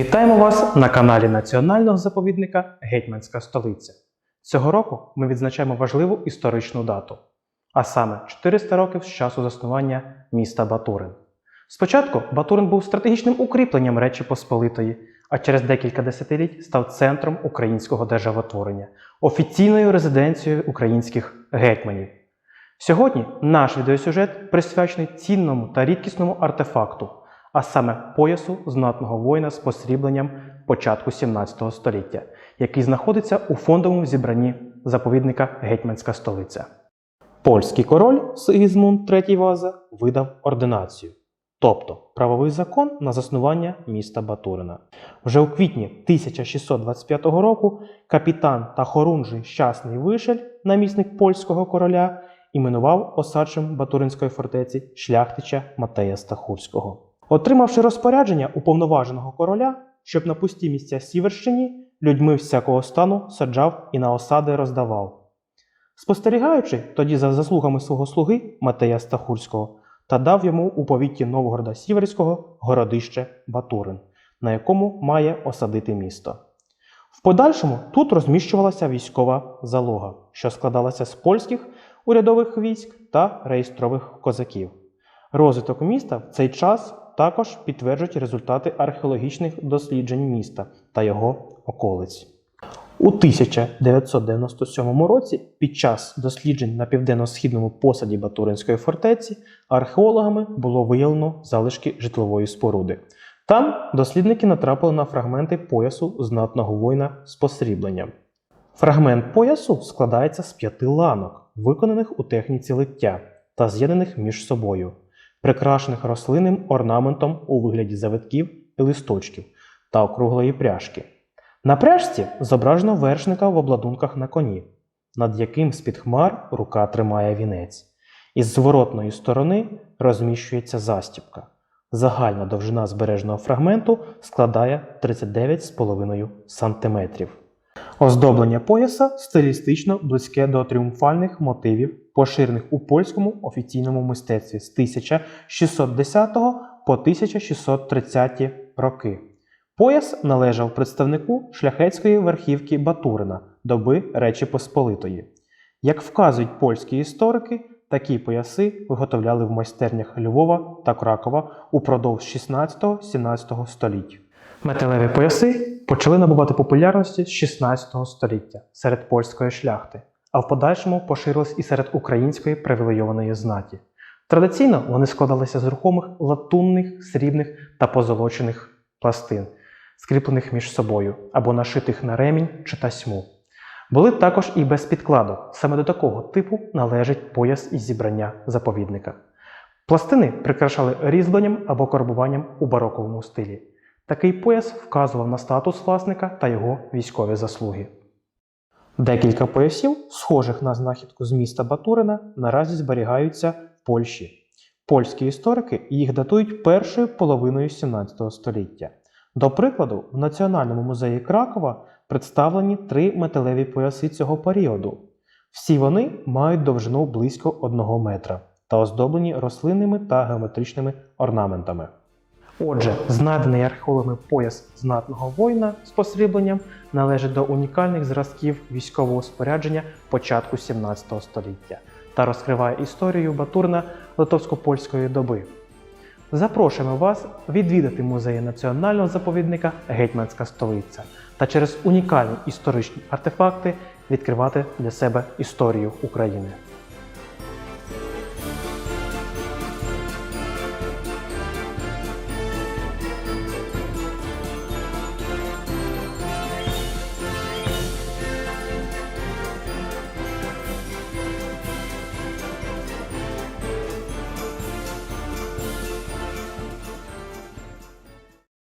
Вітаємо вас на каналі Національного заповідника Гетьманська столиця. Цього року ми відзначаємо важливу історичну дату, а саме 400 років з часу заснування міста Батурин. Спочатку Батурин був стратегічним укріпленням Речі Посполитої, а через декілька десятиліть став центром українського державотворення, офіційною резиденцією українських гетьманів. Сьогодні наш відеосюжет присвячений цінному та рідкісному артефакту, а саме поясу знатного воїна з посрібленням початку 17 століття, який знаходиться у фондовому зібранні заповідника Гетьманська столиця. Польський король Сигізмунд III Ваза видав ординацію, тобто правовий закон на заснування міста Батурина. Вже у квітні 1625 року капітан та хорунжий щасний Вишель, намісник польського короля, іменував осадчим Батуринської фортеці шляхтича Матея Стахурського. Отримавши розпорядження уповноваженого короля, щоб на пусті місця Сіверщині людьми всякого стану саджав і на осади роздавав. Спостерігаючи тоді за заслугами свого слуги Матея Стахурського, та дав йому у повіті Новгорода Сіверського городище Батурин, на якому має осадити місто. В подальшому тут розміщувалася військова залога, що складалася з польських урядових військ та реєстрових козаків. Розвиток міста в цей час також підтверджують результати археологічних досліджень міста та його околиць. У 1997 році під час досліджень на південно-східному посаді Батуринської фортеці археологами було виявлено залишки житлової споруди. Там дослідники натрапили на фрагменти поясу знатного воїна з посрібленням. Фрагмент поясу складається з п'яти ланок, виконаних у техніці лиття та з'єднаних між собою, прикрашених рослинним орнаментом у вигляді завитків і листочків та округлої пряжки. На пряжці зображено вершника в обладунках на коні, над яким з-під хмар рука тримає вінець. Із зворотної сторони розміщується застібка. Загальна довжина збережного фрагменту складає 39,5 см. Оздоблення пояса стилістично близьке до тріумфальних мотивів, поширених у польському офіційному мистецтві з 1610 по 1630 роки. Пояс належав представнику шляхетської верхівки Батурина доби Речі Посполитої. Як вказують польські історики, такі пояси виготовляли в майстернях Львова та Кракова упродовж 16-17 століть. Металеві пояси почали набувати популярності з 16 століття серед польської шляхти, а в подальшому поширились і серед української привілейованої знаті. Традиційно вони складалися з рухомих латунних, срібних та позолочених пластин, скріплених між собою або нашитих на ремінь чи тасьму. Були також і без підкладок. Саме до такого типу належить пояс із зібрання заповідника. Пластини прикрашали різьбленням або карбуванням у бароковому стилі. Такий пояс вказував на статус власника та його військові заслуги. Декілька поясів, схожих на знахідку з міста Батурина, наразі зберігаються в Польщі. Польські історики їх датують першою половиною 17 століття. До прикладу, в Національному музеї Кракова представлені три металеві пояси цього періоду. Всі вони мають довжину близько 1 метра та оздоблені рослинними та геометричними орнаментами. Отже, знайдений археологами пояс знатного воїна з посрібленням належить до унікальних зразків військового спорядження початку 17 століття та розкриває історію Батурна литовсько-польської доби. Запрошуємо вас відвідати музеї національного заповідника Гетьманська столиця та через унікальні історичні артефакти відкривати для себе історію України.